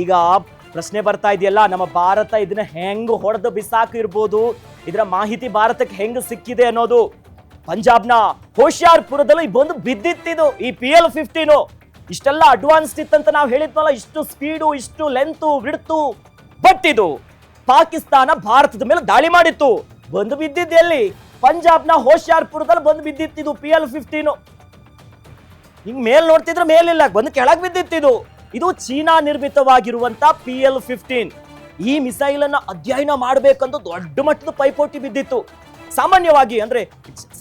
ಈಗ ಪ್ರಶ್ನೆ ಬರ್ತಾ ಇದೆಯಲ್ಲ, ನಮ್ಮ ಭಾರತ ಇದನ್ನ ಹೆಂಗ್ ಹೊಡೆದು ಬಿಸಾಕಿರ್ಬೋದು ಇದರ ಮಾಹಿತಿ ಭಾರತಕ್ಕೆ ಹೆಂಗ್ ಸಿಕ್ಕಿದೆ ಅನ್ನೋದು ಪಂಜಾಬ್ನ ಹೋಶಿಯಾರ್ಪುರದಲ್ಲಿ ಬಂದು ಬಿದ್ದಿತ್ತಿದು ಈ ಪಿ ಎಲ್ ಫಿಫ್ಟೀನು ಇಷ್ಟೆಲ್ಲ ಅಡ್ವಾನ್ಸ್ಡ್ ಇತ್ತಂತ ನಾವು ಹೇಳಿದ್ವಲ್ಲ, ಇಷ್ಟು ಸ್ಪೀಡು ಇಷ್ಟು ಲೆಂತು ಬಿಡ್ತು ಬಟ್ ಇದು ಪಾಕಿಸ್ತಾನ ಭಾರತದ ಮೇಲೆ ದಾಳಿ ಮಾಡಿತ್ತು. ಬಂದು ಬಿದ್ದಿದ್ದು ಎಲ್ಲಿ? ಪಂಜಾಬ್ನ ಹೋಶಿಯಾರ್ಪುರದಲ್ಲಿ ಬಂದು ಬಿದ್ದಿತ್ತಿದು ಪಿ ಎಲ್ ಫಿಫ್ಟೀನು ಹಿಂಗ್ ಮೇಲ್ ನೋಡ್ತಿದ್ರೆ ಮೇಲಿಲ್ಲ ಬಂದು ಕೆಳಗೆ ಬಿದ್ದಿತ್ತಿದು ಇದು ಚೀನಾ ನಿರ್ಮಿತವಾಗಿರುವಂತ ಪಿ ಎಲ್ ಫಿಫ್ಟೀನ್ ಈ ಮಿಸೈಲ್ ಅನ್ನ ಅಧ್ಯಯನ ಮಾಡಬೇಕಂತ ದೊಡ್ಡ ಮಟ್ಟದ ಪೈಪೋಟಿ ಬಿದ್ದಿತ್ತು. ಸಾಮಾನ್ಯವಾಗಿ ಅಂದ್ರೆ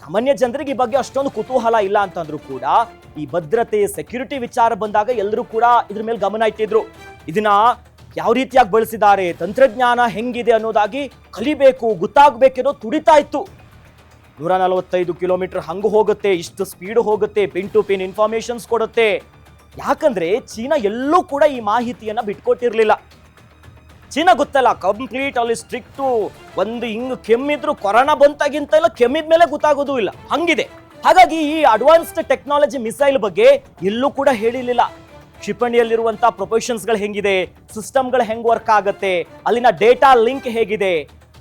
ಸಾಮಾನ್ಯ ಜನರಿಗೆ ಈ ಬಗ್ಗೆ ಅಷ್ಟೊಂದು ಕುತೂಹಲ ಇಲ್ಲ ಅಂತಂದ್ರೂ ಕೂಡ ಈ ಭದ್ರತೆ ಸೆಕ್ಯೂರಿಟಿ ವಿಚಾರ ಬಂದಾಗ ಎಲ್ಲರೂ ಕೂಡ ಇದ್ರ ಮೇಲೆ ಗಮನ ಇಟ್ಟಿದ್ರು. ಇದನ್ನ ಯಾವ ರೀತಿಯಾಗಿ ಬಳಸಿದ್ದಾರೆ, ತಂತ್ರಜ್ಞಾನ ಹೆಂಗಿದೆ ಅನ್ನೋದಾಗಿ ಕಲಿಬೇಕು, ಗೊತ್ತಾಗಬೇಕೆನ್ನೋ ತುಡಿತಾ ಇತ್ತು. ನೂರ ನಲವತ್ತೈದು ಕಿಲೋಮೀಟರ್ ಹಂಗೆ ಹೋಗುತ್ತೆ, ಇಷ್ಟು ಸ್ಪೀಡ್ ಹೋಗುತ್ತೆ ಪಿನ್ ಟು ಪಿನ್ ಇನ್ಫಾರ್ಮೇಶನ್ಸ್ ಕೊಡುತ್ತೆ. ಯಾಕಂದ್ರೆ ಚೀನಾ ಎಲ್ಲೂ ಕೂಡ ಈ ಮಾಹಿತಿಯನ್ನ ಬಿಟ್ಕೊಟ್ಟಿರಲಿಲ್ಲ. ಚೀನಾ ಗೊತ್ತಲ್ಲ ಕಂಪ್ಲೀಟ್ ಅಲ್ಲಿ ಸ್ಟ್ರಿಕ್ಟು ಒಂದು ಹಿಂಗೆ ಕೆಮ್ಮಿದ್ರು ಕೊರೋನಾ ಬಂತಾಗಿಂತ ಎಲ್ಲ ಕೆಮ್ಮಿದ ಮೇಲೆ ಗೊತ್ತಾಗೋದು ಇಲ್ಲ. ಹಂಗಿದೆ. ಹಾಗಾಗಿ ಈ ಅಡ್ವಾನ್ಸ್ಡ್ ಟೆಕ್ನಾಲಜಿ ಮಿಸೈಲ್ ಬಗ್ಗೆ ಎಲ್ಲೂ ಕೂಡ ಹೇಳಿರ್ಲಿಲ್ಲ. ಕ್ಷಿಪಣಿಯಲ್ಲಿರುವಂಥ ಪ್ರೊಫೆಷನ್ಸ್ಗಳು ಹೆಂಗಿದೆ ಸಿಸ್ಟಮ್ಗಳು ಹೆಂಗ್ ವರ್ಕ್ ಆಗುತ್ತೆ, ಅಲ್ಲಿನ ಡೇಟಾ ಲಿಂಕ್ ಹೇಗಿದೆ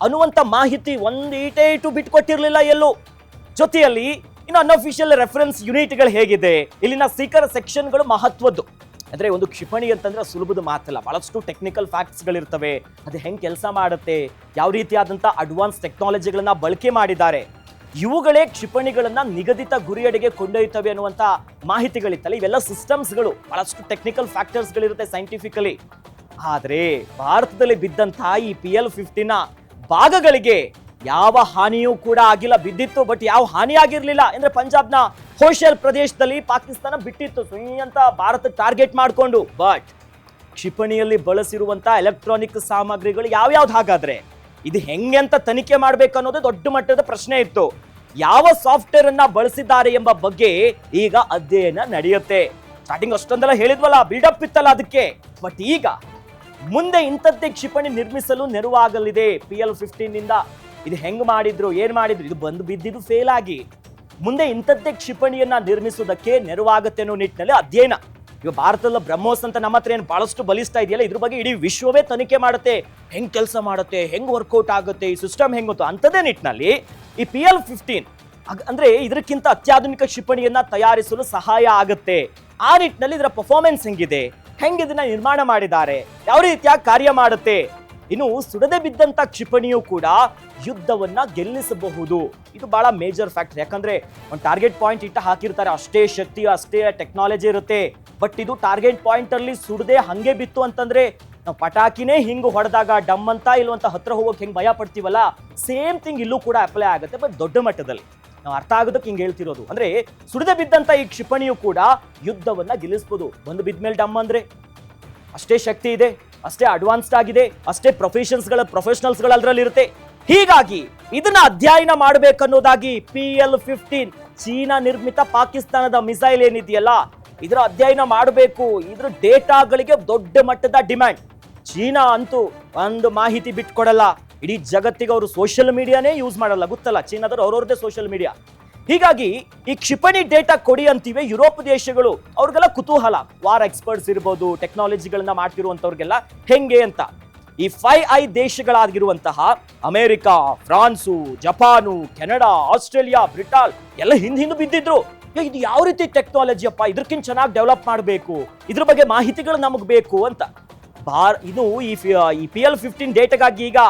ಅನ್ನುವಂತ ಮಾಹಿತಿ ಒಂದು ಈಟೇ ಇಟು ಬಿಟ್ಕೊಟ್ಟಿರಲಿಲ್ಲ ಎಲ್ಲೂ. ಜೊತೆಯಲ್ಲಿ ಇನ್ನು ಅನ್ಅಫಿಷಿಯಲ್ ರೆಫರೆನ್ಸ್ ಯೂನಿಟ್ಗಳು ಹೇಗಿದೆ? ಇಲ್ಲಿನ ಸೀಕರ್ ಸೆಕ್ಷನ್ಗಳು ಮಹತ್ವದ್ದು. ಅಂದ್ರೆ ಒಂದು ಕ್ಷಿಪಣಿ ಅಂತಂದ್ರೆ ಸುಲಭದ ಮಾತಲ್ಲ, ಬಹಳಷ್ಟು ಟೆಕ್ನಿಕಲ್ ಫ್ಯಾಕ್ಟ್ಸ್ಗಳಿರ್ತವೆ ಅದು ಹೆಂಗ್ ಕೆಲಸ ಮಾಡುತ್ತೆ, ಯಾವ ರೀತಿಯಾದಂಥ ಅಡ್ವಾನ್ಸ್ ಟೆಕ್ನಾಲಜಿಗಳನ್ನ ಬಳಕೆ ಮಾಡಿದ್ದಾರೆ. ಇವುಗಳೇ ಕ್ಷಿಪಣಿಗಳನ್ನ ನಿಗದಿತ ಗುರಿಯಡೆಗೆ ಕೊಂಡೊಯ್ತವೆ ಅನ್ನುವಂಥ ಮಾಹಿತಿಗಳಿತ್ತಲ್ಲ, ಇವೆಲ್ಲ ಸಿಸ್ಟಮ್ಸ್ಗಳು ಬಹಳಷ್ಟು ಟೆಕ್ನಿಕಲ್ ಫ್ಯಾಕ್ಟರ್ಸ್ಗಳಿರುತ್ತೆ ಸೈಂಟಿಫಿಕಲಿ ಆದರೆ ಭಾರತದಲ್ಲಿ ಬಿದ್ದಂತಹ ಈ ಪಿ ಎಲ್ ಫಿಫ್ಟಿನ ಭಾಗಗಳಿಗೆ ಯಾವ ಹಾನಿಯೂ ಕೂಡ ಆಗಿಲ್ಲ, ಬಿದ್ದಿತ್ತು ಬಟ್ ಯಾವ ಹಾನಿ ಆಗಿರಲಿಲ್ಲ ಅಂದ್ರೆ ಪಂಜಾಬ್ನ ಹೋಶಿಯಲ್ ಪ್ರದೇಶದಲ್ಲಿ ಪಾಕಿಸ್ತಾನ ಬಿಟ್ಟಿತ್ತು. ಸುಯಂತ ಭಾರತ ಟಾರ್ಗೆಟ್ ಮಾಡಿಕೊಂಡು ಬಟ್ ಕ್ಷಿಪಣಿಯಲ್ಲಿ ಬಳಸಿರುವಂತ ಎಲೆಕ್ಟ್ರಾನಿಕ್ ಸಾಮಗ್ರಿಗಳು ಯಾವ್ಯಾವ್ದು ಹಾಗಾದ್ರೆ? ಇದು ಹೆಂಗೆ ಅಂತ ತನಿಖೆ ಮಾಡಬೇಕು ಅನ್ನೋದು ದೊಡ್ಡ ಮಟ್ಟದ ಪ್ರಶ್ನೆ ಇತ್ತು. ಯಾವ ಸಾಫ್ಟ್ವೇರ್ ಅನ್ನ ಬಳಸಿದ್ದಾರೆ ಎಂಬ ಬಗ್ಗೆ ಈಗ ಅಧ್ಯಯನ ನಡೆಯುತ್ತೆ. ಸ್ಟಾರ್ಟಿಂಗ್ ಅಷ್ಟೊಂದೆಲ್ಲ ಹೇಳಿದ್ವಲ್ಲ ಬಿಲ್ಡಪ್ ಇತ್ತಲ್ಲ ಅದಕ್ಕೆ. ಬಟ್ ಈಗ ಮುಂದೆ ಇಂಥದ್ದೇ ಕ್ಷಿಪಣಿ ನಿರ್ಮಿಸಲು ನೆರವಾಗಲಿದೆ. ಪಿ ಎಲ್ ಫಿಫ್ಟೀನ್ ಇಂದ ಹೆಂಗ್ ಮಾಡಿದ್ರು, ಏನು ಮಾಡಿದ್ರು, ಇದು ಬಂದು ಬಿದ್ದಿದ್ದು ಫೇಲ್ ಆಗಿ. ಮುಂದೆ ಇಂಥದ್ದೇ ಕ್ಷಿಪಣಿಯನ್ನು ನಿರ್ಮಿಸುವುದಕ್ಕೆ ನೆರವಾಗುತ್ತೆ ಅನ್ನೋ ನಿಟ್ಟಿನಲ್ಲಿ ಅಧ್ಯಯನ. ಈಗ ಭಾರತದ ಬ್ರಹ್ಮೋಸ್ ಅಂತ ನಮ್ಮ ಹತ್ರ ಏನು ಬಹಳಷ್ಟು ಬಲಿಸ್ತಾ ಇದೆಯಲ್ಲ, ಇದ್ರ ಬಗ್ಗೆ ಇಡೀ ವಿಶ್ವವೇ ತನಿಖೆ ಮಾಡುತ್ತೆ. ಹೆಂಗ್ ಕೆಲಸ ಮಾಡುತ್ತೆ, ಹೆಂಗ್ ವರ್ಕೌಟ್ ಆಗುತ್ತೆ, ಈ ಸಿಸ್ಟಮ್ ಹೆಂಗ್ ಗೊತ್ತು? ಅಂಥದ್ದೇ ನಿಟ್ಟಿನಲ್ಲಿ ಈ ಪಿ ಎಲ್ ಫಿಫ್ಟೀನ್ ಅಂದ್ರೆ ಇದಕ್ಕಿಂತ ಅತ್ಯಾಧುನಿಕ ಕ್ಷಿಪಣಿಯನ್ನ ತಯಾರಿಸಲು ಸಹಾಯ ಆಗುತ್ತೆ. ಆ ನಿಟ್ಟಿನಲ್ಲಿ ಇದರ ಪರ್ಫಾರ್ಮೆನ್ಸ್ ಹೆಂಗಿದೆ? ಹೆಂಗ್ ಇದನ್ನ ನಿರ್ಮಾಣ ಮಾಡಿದ್ದಾರೆ? ಯಾವ ರೀತಿಯಾಗಿ ಕಾರ್ಯ ಮಾಡುತ್ತೆ? ಇನ್ನು ಸುಡದೆ ಬಿದ್ದಂತ ಕ್ಷಿಪಣಿಯು ಕೂಡ ಯುದ್ಧವನ್ನ ಗೆಲ್ಲಿಸಬಹುದು. ಇದು ಬಹಳ ಮೇಜರ್ ಫ್ಯಾಕ್ಟ್ ಯಾಕಂದ್ರೆ ಒಂದು ಟಾರ್ಗೆಟ್ ಪಾಯಿಂಟ್ ಇಟ್ಟ ಹಾಕಿರ್ತಾರೆ. ಅಷ್ಟೇ ಶಕ್ತಿ, ಅಷ್ಟೇ ಟೆಕ್ನಾಲಜಿ ಇರುತ್ತೆ. ಬಟ್ ಇದು ಟಾರ್ಗೆಟ್ ಪಾಯಿಂಟ್ ಅಲ್ಲಿ ಸುಡದೆ ಹಂಗೆ ಬಿತ್ತು ಅಂತಂದ್ರೆ ನಾವು ಪಟಾಕಿನೇ ಹಿಂಗ್ ಹೊಡೆದಾಗ ಡಮ್ ಅಂತ ಇಲ್ವಂತ ಹತ್ರ ಹೋಗೋಕೆ ಹೆಂಗೆ ಭಯ ಪಡ್ತೀವಲ್ಲ? ಸೇಮ್ ಥಿಂಗ್ ಇಲ್ಲೂ ಕೂಡ ಅಪ್ಲೈ ಆಗುತ್ತೆ ಬಟ್ ದೊಡ್ಡ ಮಟ್ಟದಲ್ಲಿ. ನಾವು ಅರ್ಥ ಆಗೋದಕ್ಕೆ ಹಿಂಗೆ ಹೇಳ್ತಿರೋದು. ಅಂದ್ರೆ ಸುಡದೆ ಬಿದ್ದಂತ ಈ ಕ್ಷಿಪಣಿಯು ಕೂಡ ಯುದ್ಧವನ್ನ ಗೆಲ್ಲಿಸ್ಬೋದು. ಬಂದು ಬಿದ್ಮೇಲೆ ಡಮ್ ಅಂದ್ರೆ ಅಷ್ಟೇ ಶಕ್ತಿ ಇದೆ, ಅಷ್ಟೇ ಅಡ್ವಾನ್ಸ್ಡ್ ಆಗಿದೆ, ಅಷ್ಟೇ ಪ್ರೊಫೆಷನ್ಸ್ಗಳ ಪ್ರೊಫೆಷನಲ್ಸ್ಗಳು ಅದರಲ್ಲಿ ಇರುತ್ತೆ ಹೀಗಾಗಿ ಇದನ್ನ ಅಧ್ಯಯನ ಮಾಡಬೇಕನ್ನೋದಾಗಿ ಪಿ ಎಲ್ ಫಿಫ್ಟೀನ್ ಚೀನಾ ನಿರ್ಮಿತ ಪಾಕಿಸ್ತಾನದ ಮಿಸೈಲ್ ಏನಿದೆಯಲ್ಲ, ಇದರ ಅಧ್ಯಯನ ಮಾಡಬೇಕು. ಇದ್ರ ಡೇಟಾಗಳಿಗೆ ದೊಡ್ಡ ಮಟ್ಟದ ಡಿಮ್ಯಾಂಡ್. ಚೀನಾ ಅಂತೂ ಒಂದು ಮಾಹಿತಿ ಬಿಟ್ಕೊಡಲ್ಲ. ಇಡೀ ಜಗತ್ತಿಗೆ ಅವರು ಸೋಷಿಯಲ್ ಮೀಡಿಯಾನೇ ಯೂಸ್ ಮಾಡಲ್ಲ. ಗೊತ್ತಲ್ಲ, ಚೀನಾದವ್ರು ಅವ್ರವ್ರದ್ದೇ ಸೋಷಿಯಲ್ ಮೀಡಿಯಾ. ಹೀಗಾಗಿ ಈ ಕ್ಷಿಪಣಿ ಡೇಟಾ ಕೊಡಿ ಅಂತಿವೆ ಯುರೋಪ್ ದೇಶಗಳು. ಅವ್ರಿಗೆಲ್ಲ ಕುತೂಹಲ. ವಾರ್ ಎಕ್ಸ್ಪರ್ಟ್ಸ್ ಇರ್ಬೋದು, ಟೆಕ್ನಾಲಜಿಗಳನ್ನ ಮಾಡ್ತಿರುವಂತವ್ರಿಗೆಲ್ಲ ಹೆಂಗೆ ಅಂತ. ಈ five I ದೇಶಗಳಾಗಿರುವಂತಹ America, France, Japan, Canada, Australia ಬ್ರಿಟಾಲ್ ಎಲ್ಲ ಹಿಂದ್ ಹಿಂದೆ ಬಿದ್ದಿದ್ರು. ಇದು ಯಾವ ರೀತಿ ಟೆಕ್ನಾಲಜಿ ಅಪ್ಪ ಇದಕ್ಕಿಂತ ಚೆನ್ನಾಗಿ ಡೆವಲಪ್ ಮಾಡಬೇಕು. ಇದ್ರ ಬಗ್ಗೆ ಮಾಹಿತಿಗಳು ನಮಗೆ ಬೇಕು ಅಂತ. ಭಾರ, ಇದು ಈ ಈ ಪಿ ಎಲ್ ಫಿಫ್ಟೀನ್ ಡೇಟಾಗಾಗಿ ಈಗ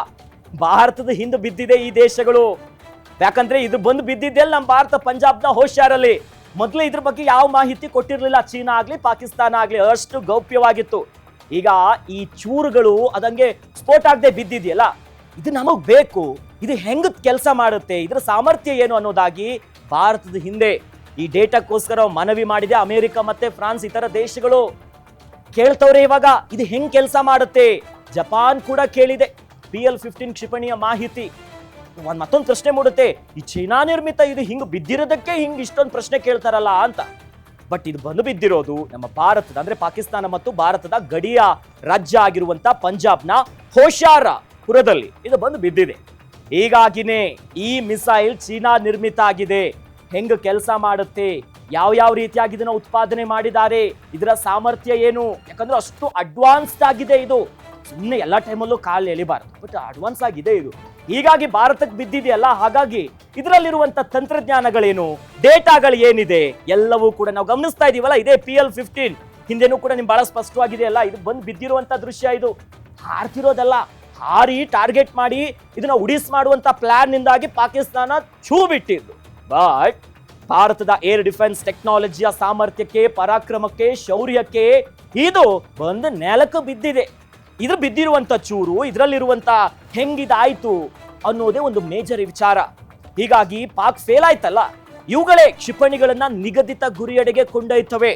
ಭಾರತದ ಹಿಂದೆ ಬಿದ್ದಿದೆ ಈ ದೇಶಗಳು. ಯಾಕಂದ್ರೆ ಇದು ಬಂದು ಬಿದ್ದಿದ್ದೆಲ್ಲ ನಮ್ಮ ಭಾರತ ಪಂಜಾಬ್ನ ಹೋಶಿಯಾರಲ್ಲಿ. ಮೊದಲು ಇದ್ರ ಬಗ್ಗೆ ಯಾವ ಮಾಹಿತಿ ಕೊಟ್ಟಿರಲಿಲ್ಲ. ಚೀನಾ ಆಗಲಿ, ಪಾಕಿಸ್ತಾನ ಆಗಲಿ, ಅಷ್ಟು ಗೌಪ್ಯವಾಗಿತ್ತು. ಈಗ ಈ ಚೂರುಗಳು ಅದಂಗೆ ಸ್ಫೋಟ ಆಗದೆ ಬಿದ್ದಿದೆಯಲ್ಲ, ಇದು ನಮಗ್ ಬೇಕು, ಇದು ಹೆಂಗ್ ಕೆಲಸ ಮಾಡುತ್ತೆ, ಇದರ ಸಾಮರ್ಥ್ಯ ಏನು ಅನ್ನೋದಾಗಿ ಭಾರತದ ಹಿಂದೆ ಈ ಡೇಟಾಕ್ಕೋಸ್ಕರ ಮನವಿ ಮಾಡಿದೆ ಅಮೆರಿಕ ಮತ್ತೆ ಫ್ರಾನ್ಸ್ ಇತರ ದೇಶಗಳು. ಕೇಳ್ತವ್ರೆ ಇವಾಗ, ಇದು ಹೆಂಗ್ ಕೆಲಸ ಮಾಡುತ್ತೆ? ಜಪಾನ್ ಕೂಡ ಕೇಳಿದೆ ಪಿ ಎಲ್ ಫಿಫ್ಟೀನ್ ಕ್ಷಿಪಣಿಯ ಮಾಹಿತಿ. ಒಂದ್ ಮತ್ತೊಂದು ಪ್ರಶ್ನೆ ಮೂಡುತ್ತೆ, ಈ ಚೀನಾ ನಿರ್ಮಿತ ಇದು ಹಿಂಗ್ ಬಿದ್ದಿರೋದಕ್ಕೆ ಹಿಂಗ್ ಇಷ್ಟೊಂದು ಪ್ರಶ್ನೆ ಕೇಳ್ತಾರಲ್ಲ ಅಂತ. ಬಟ್ ಇದು ಬಂದು ಬಿದ್ದಿರೋದು ನಮ್ಮ ಭಾರತದ, ಅಂದ್ರೆ ಪಾಕಿಸ್ತಾನ ಮತ್ತು ಭಾರತದ ಗಡಿಯ ರಾಜ್ಯ ಆಗಿರುವಂತ ಪಂಜಾಬ್ನ ಹೋಶಾರ ಪುರದಲ್ಲಿ ಇದು ಬಂದು ಬಿದ್ದಿದೆ. ಹೀಗಾಗಿನೇ ಈ ಮಿಸೈಲ್ ಚೀನಾ ನಿರ್ಮಿತ ಆಗಿದೆ. ಹೆಂಗ್ ಕೆಲಸ ಮಾಡುತ್ತೆ? ಯಾವ ಯಾವ ರೀತಿಯಾಗಿ ಇದನ್ನ ಉತ್ಪಾದನೆ ಮಾಡಿದ್ದಾರೆ? ಇದರ ಸಾಮರ್ಥ್ಯ ಏನು? ಯಾಕಂದ್ರೆ ಅಷ್ಟು ಅಡ್ವಾನ್ಸ್ಡ್ ಆಗಿದೆ ಇದು. ಸುಮ್ಮನೆ ಎಲ್ಲ ಟೈಮಲ್ಲೂ ಕಾಲು ಎಳಿಬಾರ್ದು. ಬಟ್ ಅಡ್ವಾನ್ಸ್ ಆಗಿದೆ ಇದು. ಹೀಗಾಗಿ ಭಾರತಕ್ಕೆ ಬಿದ್ದಿದೆಯಲ್ಲ, ಹಾಗಾಗಿ ಇದರಲ್ಲಿರುವಂತ ತಂತ್ರಜ್ಞಾನಗಳೇನು ಡೇಟಾಗಳು ಏನಿದೆ ಎಲ್ಲವೂ ಕೂಡ ನಾವು ಗಮನಿಸ್ತಾ ಇದೀವಲ್ಲ, ಇದೇ ಪಿ ಎಲ್ ಫಿಫ್ಟೀನ್ ಹಿಂದೆನೂ ಕೂಡ ನಿಮ್ ಬಹಳ ಸ್ಪಷ್ಟವಾಗಿದೆ ಅಲ್ಲ, ಇದು ಬಂದು ಬಿದ್ದಿರುವಂತ ದೃಶ್ಯ ಇದು. ಹಾರ್ತಿರೋದಲ್ಲ, ಹಾರಿ ಟಾರ್ಗೆಟ್ ಮಾಡಿ ಇದನ್ನ ಉಡಿಸ್ ಮಾಡುವಂತ ಪ್ಲಾನ್ ನಿಂದಾಗಿ ಪಾಕಿಸ್ತಾನ ಛೂ ಬಿಟ್ಟಿದ್ದು ಬಟ್ ಭಾರತದ ಏರ್ ಡಿಫೆನ್ಸ್ ಟೆಕ್ನಾಲಜಿಯ ಸಾಮರ್ಥ್ಯಕ್ಕೆ, ಪರಾಕ್ರಮಕ್ಕೆ, ಶೌರ್ಯಕ್ಕೆ ಇದು ಬಂದು ನೆಲಕ್ಕೆ ಬಿದ್ದಿದೆ. ಇದು ಬಿದ್ದಿರುವಂತ ಚೂರು ಇದರಲ್ಲಿರುವಂಥ ಹೆಂಗಿದಾಯ್ತು ಅನ್ನೋದೇ ಒಂದು ಮೇಜರ್ ವಿಚಾರ. ಹೀಗಾಗಿ ಪಾಕ್ ಫೇಲ್ ಆಯ್ತಲ್ಲ? ಇವುಗಳೇ ಕ್ಷಿಪಣಿಗಳನ್ನ ನಿಗದಿತ ಗುರಿಯಡೆಗೆ ಕೊಂಡೊಯ್ತವೆ.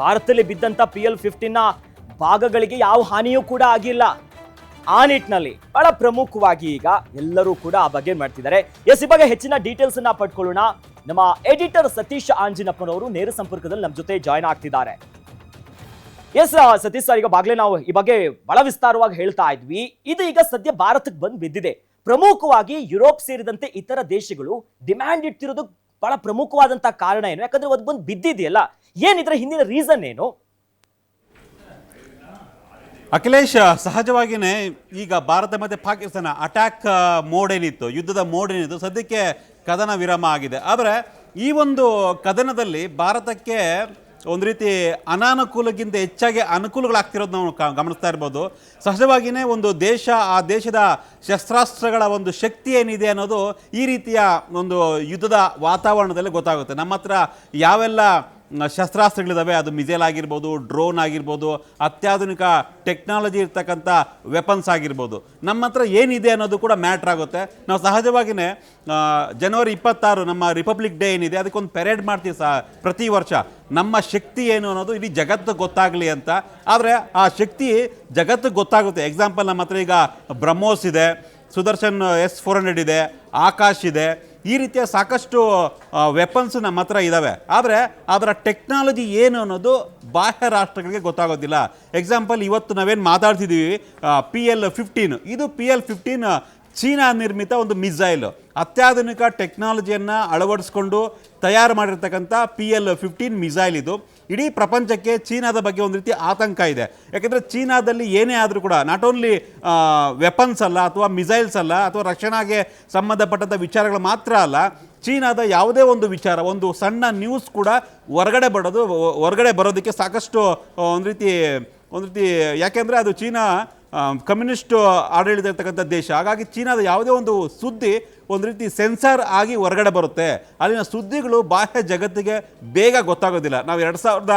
ಭಾರತದಲ್ಲಿ ಬಿದ್ದಂತ ಪಿ ಎಲ್ ಫಿಫ್ಟೀನ್ ಭಾಗಗಳಿಗೆ ಯಾವ ಹಾನಿಯೂ ಕೂಡ ಆಗಿಲ್ಲ. ಆ ನಿಟ್ಟಿನಲ್ಲಿ ಬಹಳ ಪ್ರಮುಖವಾಗಿ ಈಗ ಎಲ್ಲರೂ ಕೂಡ ಆ ಬಗ್ಗೆ ಮಾಡ್ತಿದ್ದಾರೆ? ಎಸ್, ಈ ಬಗ್ಗೆ ಹೆಚ್ಚಿನ ಡೀಟೇಲ್ಸ್ ಅನ್ನ ಪಡ್ಕೊಳ್ಳೋಣ. ನಮ್ಮ ಎಡಿಟರ್ ಸತೀಶ್ ಆಂಜಿನಪ್ಪನವರು ನೇರ ಸಂಪರ್ಕದಲ್ಲಿ ನಮ್ಮ ಜೊತೆ ಜಾಯ್ನ್ ಆಗ್ತಿದ್ದಾರೆ. ಎಸ್ ಸತೀಶ್ ಸರ್, ಈಗ ಬಾಗ್ಲೇ ನಾವು ಈ ಬಗ್ಗೆ ಬಹಳ ವಿಸ್ತಾರವಾಗಿ ಹೇಳ್ತಾ ಇದ್ವಿ. ಇದು ಈಗ ಸದ್ಯ ಭಾರತಕ್ಕೆ ಬಂದು ಬಿದ್ದಿದೆ. ಪ್ರಮುಖವಾಗಿ ಯುರೋಪ್ ಸೇರಿದಂತೆ ಇತರ ದೇಶಗಳು ಡಿಮ್ಯಾಂಡ್ ಇಟ್ಟಿರೋದು ಬಹಳ ಪ್ರಮುಖವಾದಂತಹ ಕಾರಣ ಏನು? ಯಾಕಂದ್ರೆ ಅದು ಬಂದು ಬಿದ್ದಿದೆಯಲ್ಲ ಏನಿದ್ರೆ ಹಿಂದಿನ ರೀಸನ್ ಏನು? ಅಖಿಲೇಶ್ ಸಹಜವಾಗಿಯೇ ಈಗ ಭಾರತ ಮತ್ತು ಪಾಕಿಸ್ತಾನ ಅಟ್ಯಾಕ್ ಮೋಡ್ ಏನಿತ್ತು, ಯುದ್ಧದ ಮೋಡ್ ಏನಿತ್ತು, ಸದ್ಯಕ್ಕೆ ಕದನ ವಿರಾಮ ಆಗಿದೆ. ಆದರೆ ಈ ಒಂದು ಕದನದಲ್ಲಿ ಭಾರತಕ್ಕೆ ಒಂದು ರೀತಿ ಅನಾನುಕೂಲಕ್ಕಿಂತ ಹೆಚ್ಚಾಗಿ ಅನುಕೂಲಗಳಾಗ್ತಿರೋದು ನಾವು ಗಮನಿಸ್ತಾ ಇರ್ಬೋದು. ಸಹಜವಾಗಿಯೇ ಒಂದು ದೇಶ, ಆ ದೇಶದ ಶಸ್ತ್ರಾಸ್ತ್ರಗಳ ಒಂದು ಶಕ್ತಿ ಏನಿದೆ ಅನ್ನೋದು ಈ ರೀತಿಯ ಒಂದು ಯುದ್ಧದ ವಾತಾವರಣದಲ್ಲಿ ಗೊತ್ತಾಗುತ್ತೆ. ನಮ್ಮ ಹತ್ರ ಯಾವೆಲ್ಲ ಶಸ್ತ್ರಾಸ್ತ್ರಗಳಿದಾವೆ, ಅದು ಮಿಸೈಲ್ ಆಗಿರ್ಬೋದು, ಡ್ರೋನ್ ಆಗಿರ್ಬೋದು, ಅತ್ಯಾಧುನಿಕ ಟೆಕ್ನಾಲಜಿ ಇರ್ತಕ್ಕಂಥ ವೆಪನ್ಸ್ ಆಗಿರ್ಬೋದು. ನಮ್ಮ ಹತ್ರ ಏನಿದೆ ಅನ್ನೋದು ಕೂಡ ಮ್ಯಾಟ್ರ್ ಆಗುತ್ತೆ. ನಾವು ಸಹಜವಾಗಿಯೇ ಜನವರಿ ಇಪ್ಪತ್ತಾರು ನಮ್ಮ ರಿಪಬ್ಲಿಕ್ ಡೇ ಏನಿದೆ, ಅದಕ್ಕೊಂದು ಪೆರೇಡ್ ಮಾಡ್ತೀವಿ ಸಹ ಪ್ರತಿ ವರ್ಷ. ನಮ್ಮ ಶಕ್ತಿ ಏನು ಅನ್ನೋದು ಇಡೀ ಜಗತ್ತು ಗೊತ್ತಾಗಲಿ ಅಂತ. ಆದರೆ ಆ ಶಕ್ತಿ ಜಗತ್ತು ಗೊತ್ತಾಗುತ್ತೆ. ಎಕ್ಸಾಂಪಲ್ ನಮ್ಮ ಹತ್ರ ಈಗ ಬ್ರಹ್ಮೋಸ್ ಇದೆ, ಸುದರ್ಶನ್ ಎಸ್ ಫೋರ್ ಹಂಡ್ರೆಡ್ ಇದೆ, ಆಕಾಶ್ ಇದೆ ಈ ರೀತಿಯ ಸಾಕಷ್ಟು ವೆಪನ್ಸ್ ನಮ್ಮ ಹತ್ರ ಇದ್ದಾವೆ ಆದರೆ ಅದರ ಟೆಕ್ನಾಲಜಿ ಏನು ಅನ್ನೋದು ಬಾಹ್ಯ ರಾಷ್ಟ್ರಗಳಿಗೆ ಗೊತ್ತಾಗೋದಿಲ್ಲ. ಎಕ್ಸಾಂಪಲ್ ಇವತ್ತು ನಾವೇನು ಮಾತಾಡ್ತಿದ್ದೀವಿ ಪಿ ಎಲ್ ಫಿಫ್ಟೀನ್ ಇದು ಪಿ ಎಲ್ ಫಿಫ್ಟೀನ್ ಚೀನಾ ನಿರ್ಮಿತ ಒಂದು ಮಿಸೈಲ್ ಅತ್ಯಾಧುನಿಕ ಟೆಕ್ನಾಲಜಿಯನ್ನು ಅಳವಡಿಸ್ಕೊಂಡು ತಯಾರು ಮಾಡಿರ್ತಕ್ಕಂಥ ಪಿ ಎಲ್ ಫಿಫ್ಟೀನ್ ಮಿಸೈಲ್ ಇದು. ಇಡೀ ಪ್ರಪಂಚಕ್ಕೆ ಚೀನಾದ ಬಗ್ಗೆ ಒಂದು ರೀತಿ ಆತಂಕ ಇದೆ. ಯಾಕೆಂದರೆ ಚೀನಾದಲ್ಲಿ ಏನೇ ಆದರೂ ಕೂಡ ನಾಟ್ ಓನ್ಲಿ ವೆಪನ್ಸ್ ಅಲ್ಲ ಅಥವಾ ಮಿಸೈಲ್ಸ್ ಅಲ್ಲ ಅಥವಾ ರಕ್ಷಣಾಗೆ ಸಂಬಂಧಪಟ್ಟಂಥ ವಿಚಾರಗಳು ಮಾತ್ರ ಅಲ್ಲ, ಚೀನಾದ ಯಾವುದೇ ಒಂದು ವಿಚಾರ, ಒಂದು ಸಣ್ಣ ನ್ಯೂಸ್ ಕೂಡ ಹೊರಗಡೆ ಬರೋದು ಹೊರಗಡೆ ಬರೋದಕ್ಕೆ ಸಾಕಷ್ಟು ಒಂದು ರೀತಿ ಒಂದು ರೀತಿ ಯಾಕೆಂದರೆ ಅದು ಚೀನಾ ಕಮ್ಯುನಿಸ್ಟ್ ಆಡಳಿತ ಇರ್ತಕ್ಕಂಥ ದೇಶ. ಹಾಗಾಗಿ ಚೀನಾದ ಯಾವುದೇ ಒಂದು ಸುದ್ದಿ ಒಂದು ರೀತಿ ಸೆನ್ಸಾರ್ ಆಗಿ ಹೊರಗಡೆ ಬರುತ್ತೆ. ಅಲ್ಲಿನ ಸುದ್ದಿಗಳು ಬಾಹ್ಯ ಜಗತ್ತಿಗೆ ಬೇಗ ಗೊತ್ತಾಗೋದಿಲ್ಲ. ನಾವು ಎರಡು ಸಾವಿರದ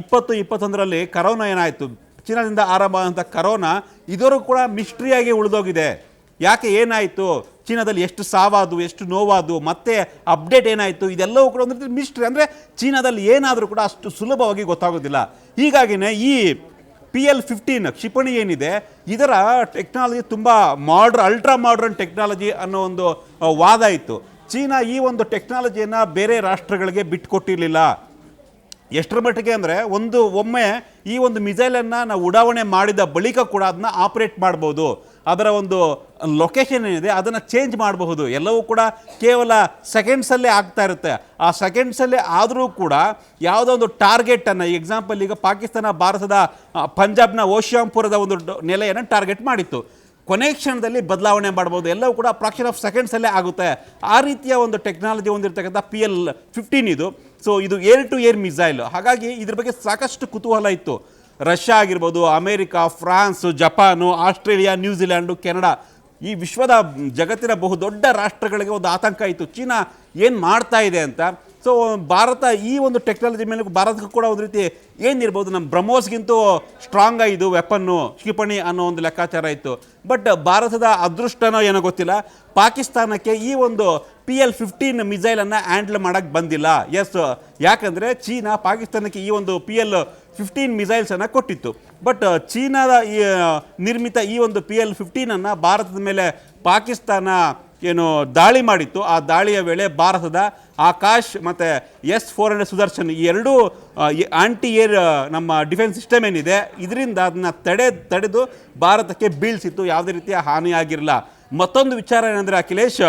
ಇಪ್ಪತ್ತು, ಇಪ್ಪತ್ತೊಂದರಲ್ಲಿ ಕರೋನಾ ಏನಾಯಿತು? ಚೀನಾದಿಂದ ಆರಂಭ ಆದಂಥ ಕರೋನಾ ಇದರೂ ಕೂಡ ಮಿಸ್ಟ್ರಿಯಾಗಿ ಉಳಿದೋಗಿದೆ. ಯಾಕೆ ಏನಾಯಿತು? ಚೀನಾದಲ್ಲಿ ಎಷ್ಟು ಸಾವಾದು, ಎಷ್ಟು ನೋವಾದು, ಮತ್ತೆ ಅಪ್ಡೇಟ್ ಏನಾಯಿತು? ಇದೆಲ್ಲವೂ ಕೂಡ ಒಂದು ರೀತಿ ಮಿಸ್ಟ್ರಿ. ಅಂದರೆ ಚೀನಾದಲ್ಲಿ ಏನಾದರೂ ಕೂಡ ಅಷ್ಟು ಸುಲಭವಾಗಿ ಗೊತ್ತಾಗೋದಿಲ್ಲ. ಹೀಗಾಗಿನೇ ಈ ಪಿ ಎಲ್ ಫಿಫ್ಟೀನ್ ಕ್ಷಿಪಣಿ ಏನಿದೆ, ಇದರ ಟೆಕ್ನಾಲಜಿ ತುಂಬ ಮಾಡ್ರ ಅಲ್ಟ್ರಾ ಮಾಡ್ರನ್ ಟೆಕ್ನಾಲಜಿ ಅನ್ನೋ ಒಂದು ವಾದ ಇತ್ತು. ಚೀನಾ ಈ ಒಂದು ಟೆಕ್ನಾಲಜಿಯನ್ನು ಬೇರೆ ರಾಷ್ಟ್ರಗಳಿಗೆ ಬಿಟ್ಟುಕೊಟ್ಟಿರಲಿಲ್ಲ ಎಷ್ಟರ ಮಟ್ಟಿಗೆ ಅಂದರೆ ಒಂದು ಒಮ್ಮೆ ಈ ಒಂದು ಮಿಸೈಲನ್ನು ನಾವು ಉಡಾವಣೆ ಮಾಡಿದ ಬಳಿಕ ಕೂಡ ಅದನ್ನ ಆಪರೇಟ್ ಮಾಡ್ಬೋದು. ಅದರ ಒಂದು ಲೊಕೇಶನ್ ಏನಿದೆ ಅದನ್ನು ಚೇಂಜ್ ಮಾಡಬಹುದು. ಎಲ್ಲವೂ ಕೂಡ ಕೇವಲ ಸೆಕೆಂಡ್ಸಲ್ಲೇ ಆಗ್ತಾ ಇರುತ್ತೆ. ಆ ಸೆಕೆಂಡ್ಸಲ್ಲೇ ಆದರೂ ಕೂಡ ಯಾವುದೋ ಒಂದು ಟಾರ್ಗೆಟನ್ನು ಎಕ್ಸಾಂಪಲ್ ಈಗ ಪಾಕಿಸ್ತಾನ, ಭಾರತದ ಪಂಜಾಬ್ನ ಓಶಿಯಾಂಪುರದ ಒಂದು ನೆಲೆಯನ್ನು ಟಾರ್ಗೆಟ್ ಮಾಡಿತ್ತು. ಕೊನೆ ಕ್ಷಣದಲ್ಲಿ ಬದಲಾವಣೆ ಮಾಡ್ಬೋದು. ಎಲ್ಲವೂ ಕೂಡ ಫ್ರಾಕ್ಷನ್ ಆಫ್ ಸೆಕೆಂಡ್ಸಲ್ಲೇ ಆಗುತ್ತೆ. ಆ ರೀತಿಯ ಒಂದು ಟೆಕ್ನಾಲಜಿ ಹೊಂದಿರತಕ್ಕಂಥ ಪಿ ಎಲ್ ಫಿಫ್ಟೀನ್ ಇದು. ಸೊ ಇದು ಏರ್ ಟು ಏರ್ ಮಿಸೈಲ್ ಹಾಗಾಗಿ ಇದ್ರ ಬಗ್ಗೆ ಸಾಕಷ್ಟು ಕುತೂಹಲ ಇತ್ತು. ರಷ್ಯಾ ಆಗಿರ್ಬೋದು, America, France, Japan, Australia, New Zealand, Canada ಈ ವಿಶ್ವದ ಜಗತ್ತಿನ ಬಹುದೊಡ್ಡ ರಾಷ್ಟ್ರಗಳಿಗೆ ಒಂದು ಆತಂಕ ಇತ್ತು. ಚೀನಾ ಏನು ಮಾಡ್ತಾ ಇದೆ ಅಂತ ಸೊ ಭಾರತ ಈ ಒಂದು ಟೆಕ್ನಾಲಜಿ ಮೇಲೆ ಭಾರತಕ್ಕೂ ಕೂಡ ಒಂದು ರೀತಿ ಏನಿರ್ಬೋದು, ನಮ್ಮ ಬ್ರಹ್ಮೋಸ್ಗಿಂತೂ ಸ್ಟ್ರಾಂಗ್ ಇದು ವೆಪನ್ನು ಕ್ಷಿಪಣಿ ಅನ್ನೋ ಒಂದು ಲೆಕ್ಕಾಚಾರ ಇತ್ತು. ಬಟ್ ಭಾರತದ ಅದೃಷ್ಟನೋ ಏನೋ ಗೊತ್ತಿಲ್ಲ. ಪಾಕಿಸ್ತಾನಕ್ಕೆ ಈ ಒಂದು ಪಿ ಎಲ್ ಫಿಫ್ಟೀನ್ ಮಿಸೈಲನ್ನು ಹ್ಯಾಂಡಲ್ ಮಾಡೋಕ್ಕೆ ಬಂದಿಲ್ಲ. ಎಸ್ ಯಾಕಂದರೆ ಚೀನಾ ಪಾಕಿಸ್ತಾನಕ್ಕೆ ಈ ಒಂದು ಪಿ ಎಲ್ ಫಿಫ್ಟೀನ್ ಮಿಸೈಲ್ಸನ್ನು ಕೊಟ್ಟಿತ್ತು. ಬಟ್ ಚೀನಾದ ಈ ನಿರ್ಮಿತ ಈ ಒಂದು ಪಿ ಎಲ್ ಫಿಫ್ಟೀನನ್ನು ಭಾರತದ ಮೇಲೆ ಪಾಕಿಸ್ತಾನ ಏನು ದಾಳಿ ಮಾಡಿತ್ತು. ಆ ದಾಳಿಯ ವೇಳೆ ಭಾರತದ ಆಕಾಶ್ ಮತ್ತು ಎಸ್ ಫೋರ್ ಹಂಡ್ರೆಡ್ ಸುದರ್ಶನ್ ಈ ಎರಡೂ ಆಂಟಿ ಏರ್ ನಮ್ಮ ಡಿಫೆನ್ಸ್ ಸಿಸ್ಟಮ್ ಏನಿದೆ, ಇದರಿಂದ ಅದನ್ನ ತಡೆ, ತಡೆದು ಭಾರತಕ್ಕೆ ಬೀಳ್ಸಿತ್ತು. ಯಾವುದೇ ರೀತಿಯ ಹಾನಿಯಾಗಿರಲ್ಲ. ಮತ್ತೊಂದು ವಿಚಾರ ಏನಂದರೆ ಅಖಿಲೇಶ್,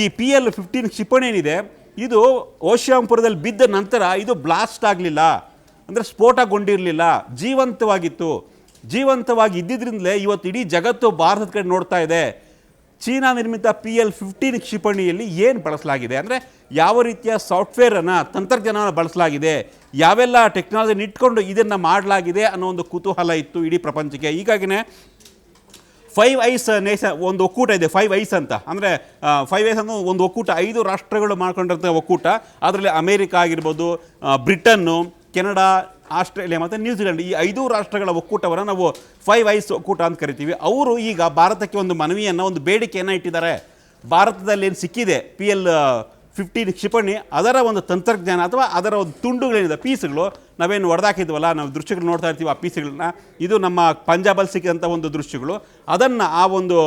ಈ ಪಿ ಎಲ್ ಫಿಫ್ಟೀನ್ ಕ್ಷಿಪಣಿ ಏನಿದೆ, ಇದು ಓಶಿಯಾಂಪುರದಲ್ಲಿ ಬಿದ್ದ ನಂತರ ಇದು ಬ್ಲಾಸ್ಟ್ ಆಗಲಿಲ್ಲ. ಅಂದರೆ ಸ್ಫೋಟಗೊಂಡಿರಲಿಲ್ಲ. ಜೀವಂತವಾಗಿತ್ತು. ಜೀವಂತವಾಗಿ ಇದ್ದಿದ್ದರಿಂದಲೇ ಇವತ್ತು ಇಡೀ ಜಗತ್ತು ಭಾರತದ ಕಡೆ ನೋಡ್ತಾ ಇದೆ. ಚೀನಾ ನಿರ್ಮಿತ ಪಿ ಎಲ್ ಫಿಫ್ಟೀನ್ ಕ್ಷಿಪಣಿಯಲ್ಲಿ ಏನು ಬಳಸಲಾಗಿದೆ ಅಂದರೆ ಯಾವ ರೀತಿಯ ಸಾಫ್ಟ್ವೇರನ್ನು ತಂತ್ರಜ್ಞಾನವನ್ನು ಬಳಸಲಾಗಿದೆ, ಯಾವೆಲ್ಲ ಟೆಕ್ನಾಲಜಿನ ಇಟ್ಕೊಂಡು ಇದನ್ನು ಮಾಡಲಾಗಿದೆ ಅನ್ನೋ ಒಂದು ಕುತೂಹಲ ಇತ್ತು ಇಡೀ ಪ್ರಪಂಚಕ್ಕೆ. ಹೀಗಾಗಿನೇ ಫೈವ್ ಐಸ್ ನೇಷ ಒಂದು ಒಕ್ಕೂಟ ಇದೆ ಫೈವ್ ಐಸ್ ಅಂತ. ಅಂದರೆ ಫೈವ್ ಐಸ್ ಅನ್ನೋ ಒಂದು ಒಕ್ಕೂಟ, ಐದು ರಾಷ್ಟ್ರಗಳು ಮಾಡ್ಕೊಂಡಿರ್ತಕ್ಕಂಥ ಒಕ್ಕೂಟ. ಅದರಲ್ಲಿ ಅಮೇರಿಕಾ ಆಗಿರ್ಬೋದು ಬ್ರಿಟನ್ನು ಕೆನಡಾ, ಆಸ್ಟ್ರೇಲಿಯಾ ಮತ್ತು ನ್ಯೂಜಿಲೆಂಡ್ ಈ ಐದು ರಾಷ್ಟ್ರಗಳ ಒಕ್ಕೂಟವನ್ನು ನಾವು ಫೈವ್ ಐಸ್ ಒಕ್ಕೂಟ ಅಂತ ಕರಿತೀವಿ. ಅವರು ಈಗ ಭಾರತಕ್ಕೆ ಒಂದು ಮನವಿಯನ್ನು, ಒಂದು ಬೇಡಿಕೆಯನ್ನು ಇಟ್ಟಿದ್ದಾರೆ. ಭಾರತದಲ್ಲಿ ಏನು ಸಿಕ್ಕಿದೆ? ಪಿ ಎಲ್ ಫಿಫ್ಟೀನ್ ಕ್ಷಿಪಣಿ, ಅದರ ಒಂದು ತಂತ್ರಜ್ಞಾನ ಅಥವಾ ಅದರ ಒಂದು ತುಂಡುಗಳೇನಿದೆ, ಪೀಸ್ಗಳು, ನಾವೇನು ಹೊಡೆದಾಕಿದ್ವಲ್ಲ ನಾವು ದೃಶ್ಯಗಳು ನೋಡ್ತಾ ಇರ್ತೀವಿ ಆ ಪೀಸ್ಗಳನ್ನ. ಇದು ನಮ್ಮ ಪಂಜಾಬಲ್ಲಿ ಸಿಕ್ಕಿದಂಥ ಒಂದು ದೃಶ್ಯಗಳು. ಅದನ್ನು ಆ ಒಂದು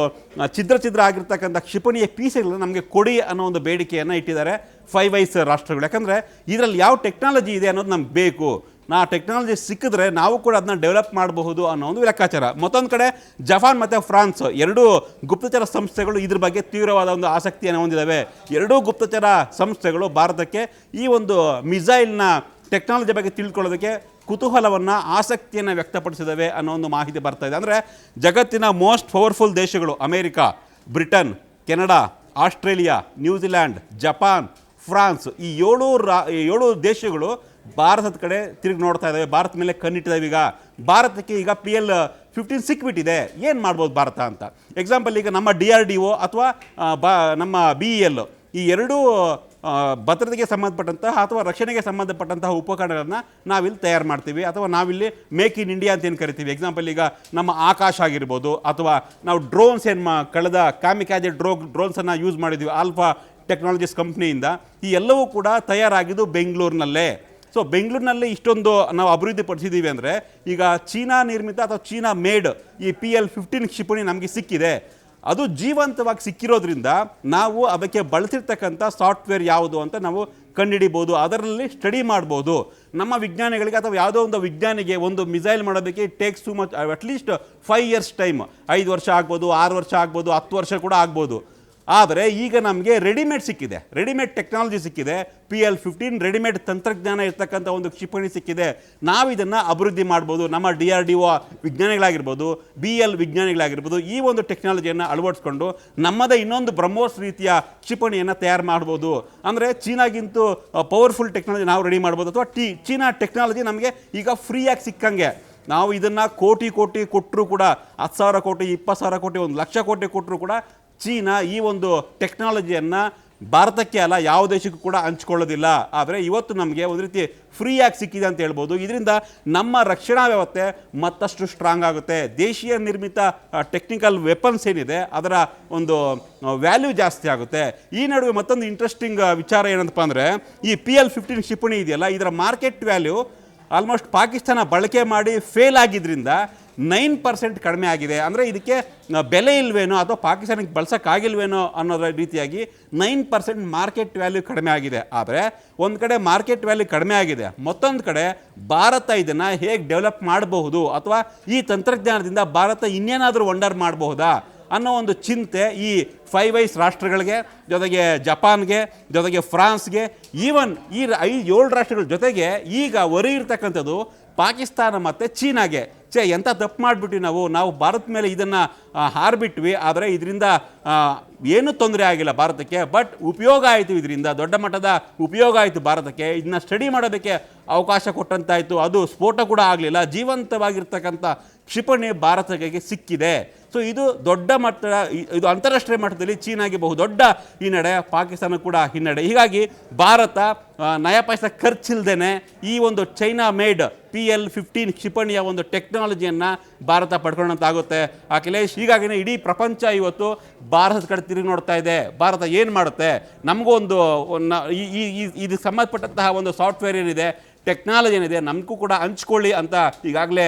ಛಿದ್ರ ಛಿದ್ರ ಆಗಿರ್ತಕ್ಕಂಥ ಕ್ಷಿಪಣಿಯ ಪೀಸ್ಗಳನ್ನ ನಮಗೆ ಕೊಡಿ ಅನ್ನೋ ಒಂದು ಬೇಡಿಕೆಯನ್ನು ಇಟ್ಟಿದ್ದಾರೆ ಫೈವ್ ವೈಸ್ ರಾಷ್ಟ್ರಗಳು. ಯಾಕಂದರೆ ಇದರಲ್ಲಿ ಯಾವ ಟೆಕ್ನಾಲಜಿ ಇದೆ ಅನ್ನೋದು ನಮ್ಗೆ ಬೇಕು. ನಾ ಟೆಕ್ನಾಲಜಿ ಸಿಕ್ಕಿದ್ರೆ ನಾವು ಕೂಡ ಅದನ್ನ ಡೆವಲಪ್ ಮಾಡಬಹುದು ಅನ್ನೋ ಒಂದು ಲೆಕ್ಕಾಚಾರ. ಮತ್ತೊಂದು ಕಡೆ, ಜಪಾನ್ ಮತ್ತು ಫ್ರಾನ್ಸ್ ಎರಡೂ ಗುಪ್ತಚರ ಸಂಸ್ಥೆಗಳು ಇದ್ರ ಬಗ್ಗೆ ತೀವ್ರವಾದ ಒಂದು ಆಸಕ್ತಿಯನ್ನು ಹೊಂದಿದ್ದಾವೆ ಎರಡೂ ಗುಪ್ತಚರ ಸಂಸ್ಥೆಗಳು ಭಾರತಕ್ಕೆ ಈ ಒಂದು ಮಿಸೈಲ್ನ ಟೆಕ್ನಾಲಜಿ ಬಗ್ಗೆ ತಿಳ್ಕೊಳ್ಳೋದಕ್ಕೆ ಕುತೂಹಲವನ್ನು, ಆಸಕ್ತಿಯನ್ನು ವ್ಯಕ್ತಪಡಿಸಿದ್ದಾವೆ ಅನ್ನೋ ಒಂದು ಮಾಹಿತಿ ಬರ್ತಾ ಇದೆ. ಅಂದರೆ, ಜಗತ್ತಿನ ಮೋಸ್ಟ್ ಪವರ್ಫುಲ್ ದೇಶಗಳು America, Britain, Canada, Australia, New Zealand, Japan, France ಈ ಏಳು ರಾ, ಏಳು ದೇಶಗಳು ಭಾರತದ ಕಡೆ ತಿರುಗಿ ನೋಡ್ತಾ ಇದ್ದಾವೆ ಭಾರತ ಮೇಲೆ ಕಣ್ಣಿಟ್ಟಿದ್ದಾವೆ ಈಗ. ಭಾರತಕ್ಕೆ ಈಗ ಪಿ ಎಲ್ ಫಿಫ್ಟೀನ್ ಸಿಕ್ಬಿಟ್ಟಿದೆ. ಏನು ಮಾಡ್ಬೋದು ಭಾರತ ಅಂತ? ಎಕ್ಸಾಂಪಲ್ ಈಗ ನಮ್ಮ ಡಿ ಆರ್ ಡಿ ಒ ಅಥವಾ ಬಾ, ನಮ್ಮ ಬಿ ಇ ಎಲ್ ಈ ಎರಡೂ ಭದ್ರತೆಗೆ ಸಂಬಂಧಪಟ್ಟಂತಹ ಅಥವಾ ರಕ್ಷಣೆಗೆ ಸಂಬಂಧಪಟ್ಟಂತಹ ಉಪಕರಣಗಳನ್ನು ನಾವಿಲ್ಲಿ ತಯಾರು ಮಾಡ್ತೀವಿ. ಅಥವಾ ನಾವಿಲ್ಲಿ ಮೇಕ್ ಇನ್ ಇಂಡಿಯಾ ಅಂತ ಏನು ಕರಿತೀವಿ. ಎಕ್ಸಾಂಪಲ್ ಈಗ ನಮ್ಮ ಆಕಾಶ ಆಗಿರ್ಬೋದು ಅಥವಾ ನಾವು ಡ್ರೋನ್ಸ್ ಏನು ಮಾ, ಕಳೆದ ಕಾಮಿಕ್ಯಾಜೆ ಡ್ರೋ ಡ್ರೋನ್ಸನ್ನು ಯೂಸ್ ಮಾಡಿದ್ವಿ ಆಲ್ಫಾ ಟೆಕ್ನಾಲಜೀಸ್ ಕಂಪ್ನಿಯಿಂದ ಈ ಎಲ್ಲವೂ ಕೂಡ ತಯಾರಾಗಿದ್ದು ಬೆಂಗಳೂರಿನಲ್ಲೇ. ಸೊ ಬೆಂಗಳೂರಿನಲ್ಲಿ ಇಷ್ಟೊಂದು ನಾವು ಅಭಿವೃದ್ಧಿ ಪಡಿಸಿದ್ದೀವಿ ಅಂದರೆ ಈಗ ಚೀನಾ ನಿರ್ಮಿತ ಅಥವಾ ಚೀನಾ ಮೇಡ್ ಈ ಪಿ ಎಲ್ ಫಿಫ್ಟೀನ್ ಕ್ಷಿಪಣಿ ನಮಗೆ ಸಿಕ್ಕಿದೆ. ಅದು ಜೀವಂತವಾಗಿ ಸಿಕ್ಕಿರೋದ್ರಿಂದ ನಾವು ಅದಕ್ಕೆ ಬಳಸಿರ್ತಕ್ಕಂಥ ಸಾಫ್ಟ್ವೇರ್ ಯಾವುದು ಅಂತ ನಾವು ಕಂಡುಹಿಡಿಬೋದು. ಅದರಲ್ಲಿ ಸ್ಟಡಿ ಮಾಡ್ಬೋದು. ನಮ್ಮ ವಿಜ್ಞಾನಿಗಳಿಗೆ ಅಥವಾ ಯಾವುದೋ ಒಂದು ವಿಜ್ಞಾನಿಗೆ ಒಂದು ಮಿಸೈಲ್ ಮಾಡೋದಕ್ಕೆ takes too much at least five years time ಐದು ವರ್ಷ ಆಗ್ಬೋದು, ಆರು ವರ್ಷ ಆಗ್ಬೋದು, ಹತ್ತು ವರ್ಷ ಕೂಡ ಆಗ್ಬೋದು. ಆದರೆ ಈಗ ನಮಗೆ ರೆಡಿಮೇಡ್ ಸಿಕ್ಕಿದೆ. ರೆಡಿಮೇಡ್ ಟೆಕ್ನಾಲಜಿ ಸಿಕ್ಕಿದೆ. ಪಿ ಎಲ್ ಫಿಫ್ಟೀನ್ ರೆಡಿಮೇಡ್ ತಂತ್ರಜ್ಞಾನ ಇರ್ತಕ್ಕಂಥ ಒಂದು ಕ್ಷಿಪಣಿ ಸಿಕ್ಕಿದೆ. ನಾವು ಇದನ್ನು ಅಭಿವೃದ್ಧಿ ಮಾಡ್ಬೋದು. ನಮ್ಮ ಡಿ ಆರ್ ಡಿ ಒ ವಿಜ್ಞಾನಿಗಳಾಗಿರ್ಬೋದು ಬಿ ಎಲ್ ವಿಜ್ಞಾನಿಗಳಾಗಿರ್ಬೋದು, ಈ ಒಂದು ಟೆಕ್ನಾಲಜಿಯನ್ನು ಅಳವಡಿಸ್ಕೊಂಡು ನಮ್ಮದೇ ಇನ್ನೊಂದು ಬ್ರಹ್ಮೋಸ್ ರೀತಿಯ ಕ್ಷಿಪಣಿಯನ್ನು ತಯಾರು ಮಾಡ್ಬೋದು. ಅಂದರೆ ಚೀನಾಗಿಂತೂ ಪವರ್ಫುಲ್ ಟೆಕ್ನಾಲಜಿ ನಾವು ರೆಡಿ ಮಾಡ್ಬೋದು. ಅಥವಾ ಟಿ, ಚೀನಾ ಟೆಕ್ನಾಲಜಿ ನಮಗೆ ಈಗ ಫ್ರೀಯಾಗಿ ಸಿಕ್ಕಂಗೆ. ನಾವು ಇದನ್ನು ಕೋಟಿ ಕೋಟಿ ಕೊಟ್ಟರು ಕೂಡ, ಹತ್ತು ಸಾವಿರ ಕೋಟಿ, ಇಪ್ಪತ್ತು ಸಾವಿರ ಕೋಟಿ, ಒಂದು ಲಕ್ಷ ಕೋಟಿ ಕೊಟ್ಟರು ಕೂಡ ಚೀನಾ ಈ ಒಂದು ಟೆಕ್ನಾಲಜಿಯನ್ನು ಭಾರತಕ್ಕೆ ಅಲ್ಲ, ಯಾವ ದೇಶಕ್ಕೂ ಕೂಡ ಹಂಚ್ಕೊಳ್ಳೋದಿಲ್ಲ. ಆದರೆ ಇವತ್ತು ನಮಗೆ ಒಂದು ರೀತಿ ಫ್ರೀಯಾಗಿ ಸಿಕ್ಕಿದೆ ಅಂತ ಹೇಳ್ಬೋದು. ಇದರಿಂದ ನಮ್ಮ ರಕ್ಷಣಾ ವ್ಯವಸ್ಥೆ ಮತ್ತಷ್ಟು ಸ್ಟ್ರಾಂಗ್ ಆಗುತ್ತೆ. ದೇಶೀಯ ನಿರ್ಮಿತ ಟೆಕ್ನಿಕಲ್ ವೆಪನ್ಸ್ ಏನಿದೆ, ಅದರ ಒಂದು ವ್ಯಾಲ್ಯೂ ಜಾಸ್ತಿ ಆಗುತ್ತೆ. ಈ ನಡುವೆ ಮತ್ತೊಂದು ಇಂಟ್ರೆಸ್ಟಿಂಗ್ ವಿಚಾರ ಏನಂತಪ್ಪ ಅಂದರೆ, ಈ ಪಿ ಎಲ್ ಫಿಫ್ಟೀನ್ ಕ್ಷಿಪಣಿ ಇದೆಯಲ್ಲ, ಇದರ ಮಾರ್ಕೆಟ್ ವ್ಯಾಲ್ಯೂ ಆಲ್ಮೋಸ್ಟ್ ಪಾಕಿಸ್ತಾನ ಬಳಕೆ ಮಾಡಿ ಫೇಲ್ ಆಗಿದ್ರಿಂದ ನೈನ್ ಪರ್ಸೆಂಟ್ ಕಡಿಮೆ ಆಗಿದೆ. ಅಂದರೆ ಇದಕ್ಕೆ ಬೆಲೆ ಇಲ್ವೇನೋ ಅಥವಾ ಪಾಕಿಸ್ತಾನಕ್ಕೆ ಬಳಸೋಕ್ಕಾಗಿಲ್ವೇನೋ ಅನ್ನೋದ್ರ ರೀತಿಯಾಗಿ ನೈನ್ ಪರ್ಸೆಂಟ್ ಮಾರ್ಕೆಟ್ ವ್ಯಾಲ್ಯೂ ಕಡಿಮೆ ಆಗಿದೆ. ಆದರೆ ಒಂದು ಕಡೆ ಮಾರ್ಕೆಟ್ ವ್ಯಾಲ್ಯೂ ಕಡಿಮೆ ಆಗಿದೆ. ಮತ್ತೊಂದು ಕಡೆ ಭಾರತ ಇದನ್ನು ಹೇಗೆ ಡೆವಲಪ್ ಮಾಡಬಹುದು ಅಥವಾ ಈ ತಂತ್ರಜ್ಞಾನದಿಂದ ಭಾರತ ಇನ್ನೇನಾದರೂ ವಂಡರ್ ಮಾಡಬಹುದಾ ಅನ್ನೋ ಒಂದು ಚಿಂತೆ ಈ ಫೈವ್ ಐಸ್ ರಾಷ್ಟ್ರಗಳಿಗೆ, ಜೊತೆಗೆ ಜಪಾನ್ಗೆ, ಜೊತೆಗೆ ಫ್ರಾನ್ಸ್ಗೆ ಈವನ್ ಈ ಐದು ಏಳು ರಾಷ್ಟ್ರಗಳ ಜೊತೆಗೆ ಈಗ ಒರಿ ಇರ್ತಕ್ಕಂಥದ್ದು ಪಾಕಿಸ್ತಾನ ಮತ್ತು ಚೀನಾಗೆ. ಛೇ ಎಂಥ ತಪ್ಪು ಮಾಡಿಬಿಟ್ವಿ ನಾವು? ನಾವು ಭಾರತ ಮೇಲೆ ಇದನ್ನು ಹಾರಿಬಿಟ್ವಿ. ಆದರೆ ಇದರಿಂದ ಏನೂ ತೊಂದರೆ ಆಗಿಲ್ಲ ಭಾರತಕ್ಕೆ. ಬಟ್ ಉಪಯೋಗ ಆಯಿತು ಇದರಿಂದ, ದೊಡ್ಡ ಮಟ್ಟದ ಉಪಯೋಗ ಆಯಿತು ಭಾರತಕ್ಕೆ. ಇದನ್ನ ಸ್ಟಡಿ ಮಾಡೋದಕ್ಕೆ ಅವಕಾಶ ಕೊಟ್ಟಂತಾಯಿತು. ಅದು ಸ್ಫೋಟ ಕೂಡ ಆಗಲಿಲ್ಲ. ಜೀವಂತವಾಗಿರ್ತಕ್ಕಂಥ ಕ್ಷಿಪಣಿ ಭಾರತಕ್ಕೆ ಸಿಕ್ಕಿದೆ. ಸೊ ಇದು ದೊಡ್ಡ ಮಟ್ಟ ಇದು ಅಂತಾರಾಷ್ಟ್ರೀಯ ಮಟ್ಟದಲ್ಲಿ ಚೀನಾಗೆ ಬಹುದೊಡ್ಡ ಹಿನ್ನಡೆ, ಪಾಕಿಸ್ತಾನ ಕೂಡ ಹಿನ್ನಡೆ. ಹೀಗಾಗಿ ಭಾರತ ನಯ ಖರ್ಚಿಲ್ದೇನೆ ಈ ಒಂದು China made P L fifteen ಕ್ಷಿಪಣಿಯ ಒಂದು ಟೆಕ್ನಾಲಜಿಯನ್ನು ಭಾರತ ಪಡ್ಕೊಂಡಂತಾಗುತ್ತೆ ಅಖಿಲೇಶ್, ಹೀಗಾಗಿನೇ ಇಡೀ ಪ್ರಪಂಚ ಇವತ್ತು ಭಾರತದ ಕಡೆ ತಿರುಗಿ ನೋಡ್ತಾ ಇದೆ. ಭಾರತ ಏನು ಮಾಡುತ್ತೆ? ನಮಗೂ ಒಂದು ಈ- ಇದಕ್ಕೆ ಸಂಬಂಧಪಟ್ಟಂತಹ ಒಂದು ಸಾಫ್ಟ್ವೇರ್ ಏನಿದೆ? ಟೆಕ್ನಾಲಜಿ ಏನಿದೆ, ನಮಗೂ ಕೂಡ ಹಂಚ್ಕೊಳ್ಳಿ ಅಂತ ಈಗಾಗಲೇ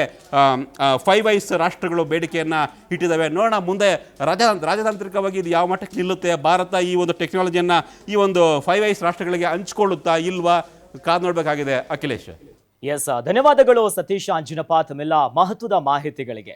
ಫೈವ್ ಐಸ್ ರಾಷ್ಟ್ರಗಳು ಬೇಡಿಕೆಯನ್ನು ಇಟ್ಟಿದ್ದಾವೆ. ನೋಡೋಣ ಮುಂದೆ ರಾಜ ರಾಜತಾಂತ್ರಿಕವಾಗಿ ಇದು ಯಾವ ಮಟ್ಟಕ್ಕೆ ನಿಲ್ಲುತ್ತೆ? ಭಾರತ ಈ ಒಂದು ಟೆಕ್ನಾಲಜಿಯನ್ನು, ಈ ಒಂದು ಫೈವ್ ಐಸ್ ರಾಷ್ಟ್ರಗಳಿಗೆ ಹಂಚ್ಕೊಳ್ಳುತ್ತಾ ಇಲ್ವಾ? ಕಾದು ನೋಡಬೇಕಾಗಿದೆ. ಅಖಿಲೇಶ್. ಎಸ್ ಧನ್ಯವಾದಗಳು ಸತೀಶ್ ಅಂಜಿನಪ್ಪ, ತಮ್ಮೆಲ್ಲ ಮಹತ್ವದ ಮಾಹಿತಿಗಳಿಗೆ.